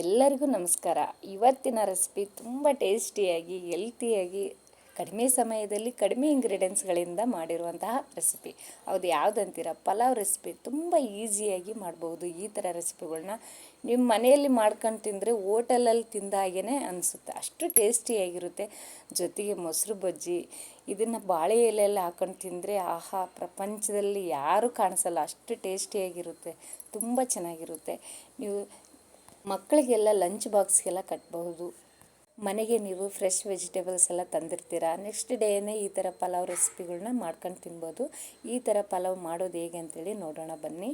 ಎಲ್ಲರಿಗೂ ನಮಸ್ಕಾರ. ಇವತ್ತಿನ ರೆಸಿಪಿ ತುಂಬ ಟೇಸ್ಟಿಯಾಗಿ ಹೆಲ್ತಿಯಾಗಿ ಕಡಿಮೆ ಸಮಯದಲ್ಲಿ ಕಡಿಮೆ ಇಂಗ್ರೀಡಿಯೆಂಟ್ಸ್ಗಳಿಂದ ಮಾಡಿರುವಂತಹ ರೆಸಿಪಿ ಅದು ಯಾವುದಂತೀರ? ಪಲಾವ್ ರೆಸಿಪಿ ತುಂಬ ಈಸಿಯಾಗಿ ಮಾಡ್ಬೋದು ಈ ಥರ ರೆಸಿಪಿಗಳನ್ನ ನಿಮ್ಮ ಮನೆಯಲ್ಲಿ ಮಾಡ್ಕೊಂಡು ತಿಂದರೆ ಹೋಟೆಲಲ್ಲಿ ತಿಂದಾಗೇ ಅನಿಸುತ್ತೆ. ಅಷ್ಟು ಟೇಸ್ಟಿಯಾಗಿರುತ್ತೆ ಜೊತೆಗೆ ಮೊಸರು ಬಜ್ಜಿ, ಇದನ್ನು ಬಾಳೆ ಎಲೆಯಲ್ಲಿ ಹಾಕೊಂಡು ತಿಂದರೆ ಆಹಾ, ಪ್ರಪಂಚದಲ್ಲಿ ಯಾರೂ ಕಾಣಿಸಲ್ಲ. ಅಷ್ಟು ಟೇಸ್ಟಿಯಾಗಿರುತ್ತೆ ತುಂಬ ಚೆನ್ನಾಗಿರುತ್ತೆ. ನೀವು ಮಕ್ಕಳಿಗೆಲ್ಲ ಲಂಚ್ ಬಾಕ್ಸ್ಗೆಲ್ಲ ಕಟ್ಟಬಹುದು ಮನೆಗೆ ನೀವು ಫ್ರೆಶ್ ವೆಜಿಟೇಬಲ್ಸ್ ಎಲ್ಲ ತಂದಿರ್ತೀರಾ? ನೆಕ್ಸ್ಟ್ ಡೇನೇ ಈ ಥರ ಪಲಾವ್ ರೆಸಿಪಿಗಳನ್ನ ಮಾಡ್ಕೊಂಡು ತಿನ್ಬೋದು. ಈ ಥರ ಪಲಾವ್ ಮಾಡೋದು ಹೇಗೆ ಅಂತೇಳಿ ನೋಡೋಣ ಬನ್ನಿ.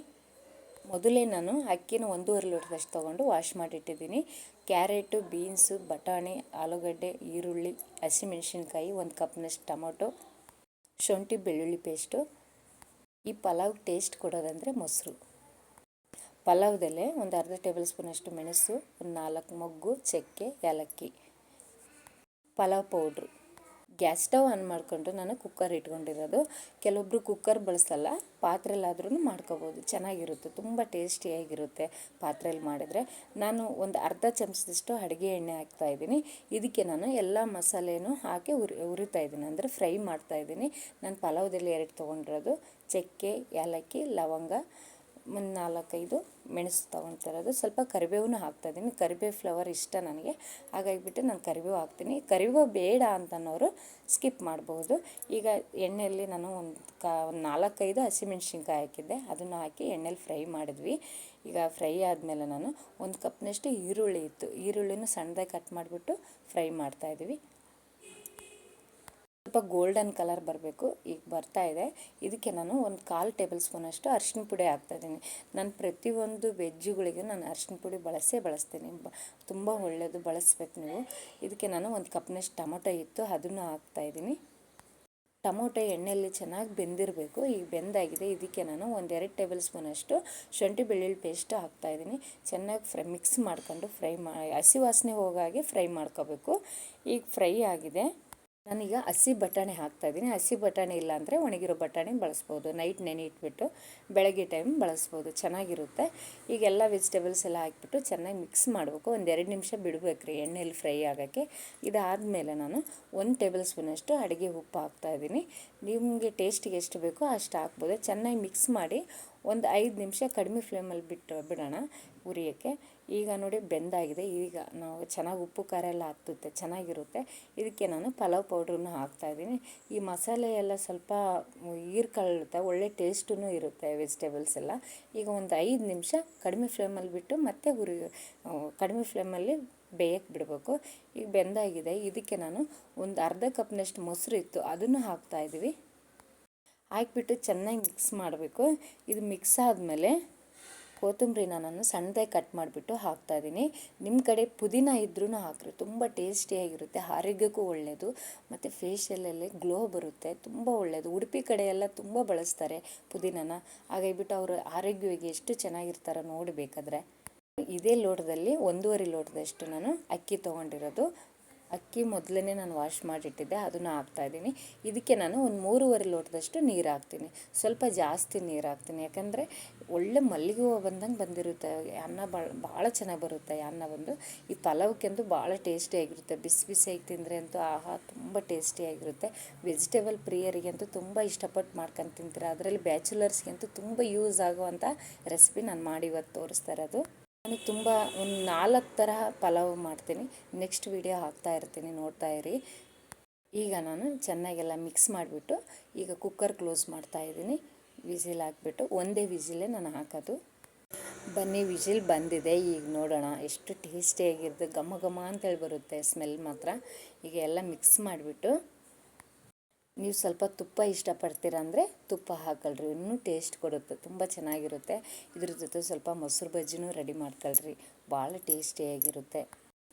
ಮೊದಲೇ ನಾನು ಅಕ್ಕಿನ ಒಂದೂವರೆ ಲೋಟದಷ್ಟು ತೊಗೊಂಡು ವಾಶ್ ಮಾಡಿಟ್ಟಿದ್ದೀನಿ. ಕ್ಯಾರೆಟು, ಬೀನ್ಸು, ಬಟಾಣಿ, ಆಲೂಗಡ್ಡೆ, ಈರುಳ್ಳಿ, ಹಸಿಮೆಣಸಿನ್ಕಾಯಿ, ಒಂದು ಕಪ್ನಷ್ಟು ಟೊಮೊಟೊ, ಶುಂಠಿ, ಬೆಳ್ಳುಳ್ಳಿ ಪೇಸ್ಟು ಈ ಪಲಾವ್ ಟೇಸ್ಟ್ ಕೊಡೋದಂದರೆ ಮೊಸರು. ಪಲಾವ್ದಲ್ಲೇ ಒಂದು ಅರ್ಧ ಟೇಬಲ್ ಸ್ಪೂನಷ್ಟು ಮೆಣಸು, ಒಂದು ನಾಲ್ಕು ಮೊಗ್ಗು, ಚಕ್ಕೆ, ಏಲಕ್ಕಿ. Pulao powder. Gas stove on ಮಾಡಿಕೊಂಡು ನಾನು ಕುಕ್ಕರ್ ಇಟ್ಕೊಂಡಿರೋದು. ಕೆಲವೊಬ್ಬರು ಕುಕ್ಕರ್ ಬಳಸಲ್ಲ ಪಾತ್ರೆಲ್ಲಾದ್ರೂ ಮಾಡ್ಕೋಬೋದು. ಚೆನ್ನಾಗಿರುತ್ತೆ, ತುಂಬ ಟೇಸ್ಟಿಯಾಗಿರುತ್ತೆ ಪಾತ್ರೆಯಲ್ಲಿ ಮಾಡಿದರೆ. ನಾನು ಒಂದು ಅರ್ಧ ಚಮಚದಷ್ಟು ಅಡುಗೆ ಎಣ್ಣೆ ಹಾಕ್ತಾಯಿದ್ದೀನಿ ಇದಕ್ಕೆ ನಾನು ಎಲ್ಲ ಮಸಾಲೆನೂ ಹಾಕಿ ಉರಿ, ಉರಿತಾ ಇದ್ದೀನಿ. ಅಂದರೆ ಫ್ರೈ ಮಾಡ್ತಾಯಿದ್ದೀನಿ ನಾನು ಪಲಾವ್ದಲ್ಲಿ ಎರಡು ತೊಗೊಂಡಿರೋದು. ಚಕ್ಕೆ, ಏಲಕ್ಕಿ, ಲವಂಗ ಒಂದು ನಾಲ್ಕೈದು ಮೆಣಸು ತೊಗೊಂತಿರೋದು ಸ್ವಲ್ಪ ಕರಿಬೇವನ್ನ ಹಾಕ್ತಾಯಿದ್ದೀನಿ ಕರಿಬೇವು ಫ್ಲವರ್ ಇಷ್ಟ ನನಗೆ. ಹಾಗಾಗಿಬಿಟ್ಟು ನಾನು ಕರಿಬೇವು ಹಾಕ್ತೀನಿ. ಕರಿಬೇವು ಬೇಡ ಅಂತನೋರು ಸ್ಕಿಪ್ ಮಾಡ್ಬೋದು. ಈಗ ಎಣ್ಣೆಯಲ್ಲಿ ನಾನು ಒಂದು ಕಾ, ಒಂದು ನಾಲ್ಕೈದು ಹಸಿಮೆಣ್ಸಿನ್ಕಾಯಿ ಹಾಕಿದ್ದೆ. ಅದನ್ನು ಹಾಕಿ ಎಣ್ಣೆಲಿ ಫ್ರೈ ಮಾಡಿದ್ವಿ. ಈಗ ಫ್ರೈ ಆದಮೇಲೆ ನಾನು ಒಂದು ಕಪ್ನಷ್ಟು ಈರುಳ್ಳಿ ಇತ್ತು. ಈರುಳ್ಳಿನೂ ಸಣ್ಣದಾಗಿ ಕಟ್ ಮಾಡಿಬಿಟ್ಟು ಫ್ರೈ ಮಾಡ್ತಾಯಿದ್ವಿ ಸ್ವಲ್ಪ ಗೋಲ್ಡನ್ ಕಲರ್ ಬರಬೇಕು. ಈಗ ಬರ್ತಾ ಇದೆ. ಇದಕ್ಕೆ ನಾನು ಒಂದು ಕಾಲು ಟೇಬಲ್ ಸ್ಪೂನಷ್ಟು ಅರಿಶಿನ ಪುಡಿ ಹಾಕ್ತಾಯಿದ್ದೀನಿ ನಾನು ಪ್ರತಿಯೊಂದು ವೆಜ್ಜುಗಳಿಗೆ ನಾನು ಅರಿಶಿನ ಪುಡಿ ಬಳಸೇ ಬಳಸ್ತೀನಿ. ತುಂಬ ಒಳ್ಳೆಯದು ಬಳಸ್ಬೇಕು ನೀವು. ಇದಕ್ಕೆ ನಾನು ಒಂದು ಕಪ್ನಷ್ಟು ಟೊಮೊಟೊ ಇತ್ತು ಅದನ್ನು ಹಾಕ್ತಾಯಿದ್ದೀನಿ ಟೊಮೊಟೊ ಎಣ್ಣೆಯಲ್ಲಿ ಚೆನ್ನಾಗಿ ಬೆಂದಿರಬೇಕು. ಈಗ ಬೆಂದಾಗಿದೆ. ಇದಕ್ಕೆ ನಾನು ಒಂದೆರಡು ಟೇಬಲ್ ಸ್ಪೂನಷ್ಟು ಶುಂಠಿ ಬೆಳ್ಳುಳ್ಳಿ ಪೇಸ್ಟ್ ಹಾಕ್ತಾಯಿದ್ದೀನಿ ಚೆನ್ನಾಗಿ ಫ್ರೈ ಮಿಕ್ಸ್ ಮಾಡ್ಕೊಂಡು ಫ್ರೈ ಮಾ, ಹಸಿ ವಾಸನೆ ಹೋಗಾಗೆ ಫ್ರೈ ಮಾಡ್ಕೋಬೇಕು. ಈಗ ಫ್ರೈ ಆಗಿದೆ. ನಾನೀಗ ಹಸಿ ಬಟಾಣಿ ಹಾಕ್ತಾಯಿದ್ದೀನಿ ಹಸಿ ಬಟಾಣಿ ಇಲ್ಲ ಅಂದರೆ ಒಣಗಿರೋ ಬಟಾಣಿ ಬಳಸ್ಬೋದು. ನೈಟ್ ನೆನೆ ಇಟ್ಬಿಟ್ಟು ಬೆಳಗ್ಗೆ ಟೈಮ್ ಬಳಸ್ಬೋದು. ಚೆನ್ನಾಗಿರುತ್ತೆ. ಈಗ ಎಲ್ಲ ವೆಜಿಟೇಬಲ್ಸ್ ಎಲ್ಲ ಹಾಕಿಬಿಟ್ಟು ಚೆನ್ನಾಗಿ ಮಿಕ್ಸ್ ಮಾಡಬೇಕು. ಒಂದು ಎರಡು ನಿಮಿಷ ಬಿಡಬೇಕು ರೀ ಎಣ್ಣೆಯಲ್ಲಿ ಫ್ರೈ ಆಗೋಕ್ಕೆ. ಇದಾದಮೇಲೆ ನಾನು ಒಂದು ಟೇಬಲ್ ಸ್ಪೂನಷ್ಟು ಅಡುಗೆ ಉಪ್ಪು ಹಾಕ್ತಾಯಿದ್ದೀನಿ ನಿಮಗೆ ಟೇಸ್ಟಿಗೆ ಎಷ್ಟು ಬೇಕೋ ಅಷ್ಟು ಹಾಕ್ಬೋದು. ಚೆನ್ನಾಗಿ ಮಿಕ್ಸ್ ಮಾಡಿ ಒಂದು ಐದು ನಿಮಿಷ ಕಡಿಮೆ ಫ್ಲೇಮಲ್ಲಿ ಬಿಟ್ಟು ಬಿಡೋಣ ಉರಿಯೋಕ್ಕೆ. ಈಗ ನೋಡಿ ಬೆಂದಾಗಿದೆ. ಈಗ ನಾವು ಚೆನ್ನಾಗಿ ಉಪ್ಪು, ಖಾರ ಎಲ್ಲ ಹಾಕ್ತುತ್ತೆ ಚೆನ್ನಾಗಿರುತ್ತೆ. ಇದಕ್ಕೆ ನಾನು ಪಲಾವ್ ಪೌಡ್ರನ್ನ ಹಾಕ್ತಾಯಿದ್ದೀನಿ ಈ ಮಸಾಲೆ ಎಲ್ಲ ಸ್ವಲ್ಪ ಹೀರ್ಕೊಳ್ಳುತ್ತೆ, ಒಳ್ಳೆ ಟೇಸ್ಟೂ ಇರುತ್ತೆ ವೆಜಿಟೇಬಲ್ಸ್ ಎಲ್ಲ. ಈಗ ಒಂದು ಐದು ನಿಮಿಷ ಕಡಿಮೆ ಫ್ಲೇಮಲ್ಲಿ ಬಿಟ್ಟು ಮತ್ತೆ ಉರಿ, ಕಡಿಮೆ ಫ್ಲೇಮಲ್ಲಿ ಬೇಯಕ್ಕೆ ಬಿಡಬೇಕು. ಈಗ ಬೆಂದಾಗಿದೆ. ಇದಕ್ಕೆ ನಾನು ಒಂದು ಅರ್ಧ ಕಪ್ನಷ್ಟು ಮೊಸರು ಇತ್ತು, ಅದನ್ನು ಹಾಕ್ತಾಯಿದ್ವಿ ಹಾಕ್ಬಿಟ್ಟು ಚೆನ್ನಾಗಿ ಮಿಕ್ಸ್ ಮಾಡಬೇಕು. ಇದು ಮಿಕ್ಸ್ ಆದಮೇಲೆ ಕೊತ್ತಂಬರಿನ ನಾನು ಸಣ್ಣದಾಗಿ ಕಟ್ ಮಾಡಿಬಿಟ್ಟು ಹಾಕ್ತಾಯಿದ್ದೀನಿ ನಿಮ್ಮ ಕಡೆ ಪುದೀನ ಇದ್ರೂ ಹಾಕ್ರಿ. ತುಂಬ ಟೇಸ್ಟಿಯಾಗಿರುತ್ತೆ. ಆರೋಗ್ಯಕ್ಕೂ ಒಳ್ಳೆಯದು ಮತ್ತು ಫೇಶಿಯಲಲ್ಲಿ ಗ್ಲೋ ಬರುತ್ತೆ. ತುಂಬ ಒಳ್ಳೆಯದು ಉಡುಪಿ ಕಡೆ ಎಲ್ಲ ತುಂಬ ಬಳಸ್ತಾರೆ ಪುದೀನನ. ಹಾಗಾಗಿಬಿಟ್ಟು ಅವರು ಆರೋಗ್ಯವಾಗಿ ಎಷ್ಟು ಚೆನ್ನಾಗಿರ್ತಾರೋ ನೋಡಬೇಕಾದ್ರೆ. ಇದೇ ಲೋಟದಲ್ಲಿ ಒಂದೂವರೆ ಲೋಟದಷ್ಟು ನಾನು ಅಕ್ಕಿ ತೊಗೊಂಡಿರೋದು. ಅಕ್ಕಿ ಮೊದಲೇ ನಾನು ವಾಶ್ ಮಾಡಿಟ್ಟಿದ್ದೆ, ಅದನ್ನು ಹಾಕ್ತಾಯಿದ್ದೀನಿ. ಇದಕ್ಕೆ ನಾನು ಒಂದು ಮೂರುವರೆ ಲೋಟದಷ್ಟು ನೀರು ಹಾಕ್ತೀನಿ. ಸ್ವಲ್ಪ ಜಾಸ್ತಿ ನೀರು ಹಾಕ್ತೀನಿ. ಯಾಕಂದರೆ ಒಳ್ಳೆ ಮಲ್ಲಿಗೆ ಹೂವು ಬಂದಂಗೆ ಬಂದಿರುತ್ತೆ. ಅನ್ನ ಭಾಳ ಭಾಳ ಚೆನ್ನಾಗಿ ಬರುತ್ತೆ ಅನ್ನ ಬಂದು. ಈ ಪಲಾವ್ಗೆಂತೂ ಭಾಳ ಟೇಸ್ಟಿಯಾಗಿರುತ್ತೆ ಬಿಸಿ ಬಿಸಿಯಾಗಿ ತಿಂದರೆ ಅಂತೂ ಆಹಾ, ತುಂಬ ಟೇಸ್ಟಿಯಾಗಿರುತ್ತೆ ವೆಜಿಟೇಬಲ್ ಪ್ರಿಯರಿಗಂತೂ ತುಂಬ ಇಷ್ಟಪಟ್ಟು ಮಾಡ್ಕೊಂಡು ತಿಂತೀರ. ಅದರಲ್ಲಿ ಬ್ಯಾಚುಲರ್ಸ್ಗಂತೂ ತುಂಬ ಯೂಸ್ ಆಗುವಂಥ ರೆಸಿಪಿ ನಾನು ಮಾಡಿ ಇವತ್ತು ತೋರಿಸ್ತಾ ಇರೋದು. ನಾನು ತುಂಬ ಒಂದು ನಾಲ್ಕು ತರಹ ಪಲಾವ್ ಮಾಡ್ತೀನಿ. ನೆಕ್ಸ್ಟ್ ವಿಡಿಯೋ ಹಾಕ್ತಾ ಇರ್ತೀನಿ, ನೋಡ್ತಾ ಇರಿ. ಈಗ ನಾನು ಚೆನ್ನಾಗೆಲ್ಲ ಮಿಕ್ಸ್ ಮಾಡಿಬಿಟ್ಟು, ಈಗ ಕುಕ್ಕರ್ ಕ್ಲೋಸ್ ಮಾಡ್ತಾ ಇದ್ದೀನಿ. ವಿಸಿಲ್ ಹಾಕ್ಬಿಟ್ಟು, ಒಂದೇ ವಿಸಿಲೇ ನಾನು ಹಾಕೋದು. ಬನ್ನಿ ವಿಜಿಲ್ ಬಂದಿದೆ. ಈಗ ನೋಡೋಣ, ಎಷ್ಟು ಟೇಸ್ಟಿಯಾಗಿರುತ್ತೆ ಘಮ ಘಮ ಅಂತೇಳಿ ಬರುತ್ತೆ ಸ್ಮೆಲ್ ಮಾತ್ರ. ಈಗ ಎಲ್ಲ ಮಿಕ್ಸ್ ಮಾಡಿಬಿಟ್ಟು ನೀವು ಸ್ವಲ್ಪ ತುಪ್ಪ ಇಷ್ಟಪಡ್ತೀರ ಅಂದರೆ ತುಪ್ಪ ಹಾಕಲ್ರಿ, ಇನ್ನೂ ಟೇಸ್ಟ್ ಕೊಡುತ್ತೆ, ತುಂಬ ಚೆನ್ನಾಗಿರುತ್ತೆ. ಇದ್ರ ಜೊತೆ ಸ್ವಲ್ಪ ಮೊಸರು ಬಜ್ಜಿನೂ ರೆಡಿ ಮಾಡ್ಕೊಳ್ರಿ ಭಾಳ ಟೇಸ್ಟಿಯಾಗಿರುತ್ತೆ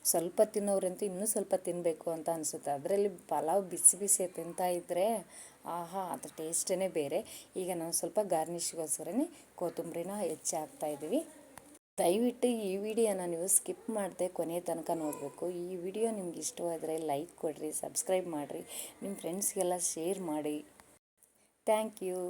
ಸ್ವಲ್ಪ ತಿನ್ನೋರಂತೂ ಇನ್ನೂ ಸ್ವಲ್ಪ ತಿನ್ನಬೇಕು ಅಂತ ಅನಿಸುತ್ತೆ. ಅದರಲ್ಲಿ ಪಲಾವ್ ಬಿಸಿ ಬಿಸಿ ತಿಂತಾ ಇದ್ದರೆ ಆಹಾ, ಅದು ಟೇಸ್ಟೇ ಬೇರೆ. ಈಗ ನಾನು ಸ್ವಲ್ಪ ಗಾರ್ನಿಷ್ಗೋಸ್ಕರನೇ ಕೊತ್ತಂಬರಿನ ಹೆಚ್ಚಿ ಹಾಕ್ತಾಯಿದ್ದೀವಿ ದಯವಿಟ್ಟು ಈ ವಿಡಿಯೋನ ನೀವು ಸ್ಕಿಪ್ ಮಾಡದೆ ಕೊನೆ ತನಕ ನೋಡಬೇಕು. ಈ ವಿಡಿಯೋ ನಿಮ್ಗೆ ಇಷ್ಟವಾದರೆ ಲೈಕ್ ಕೊಡಿರಿ, ಸಬ್ಸ್ಕ್ರೈಬ್ ಮಾಡಿರಿ, ನಿಮ್ಮ ಫ್ರೆಂಡ್ಸ್ಗೆಲ್ಲ ಶೇರ್ ಮಾಡಿ. Thank you.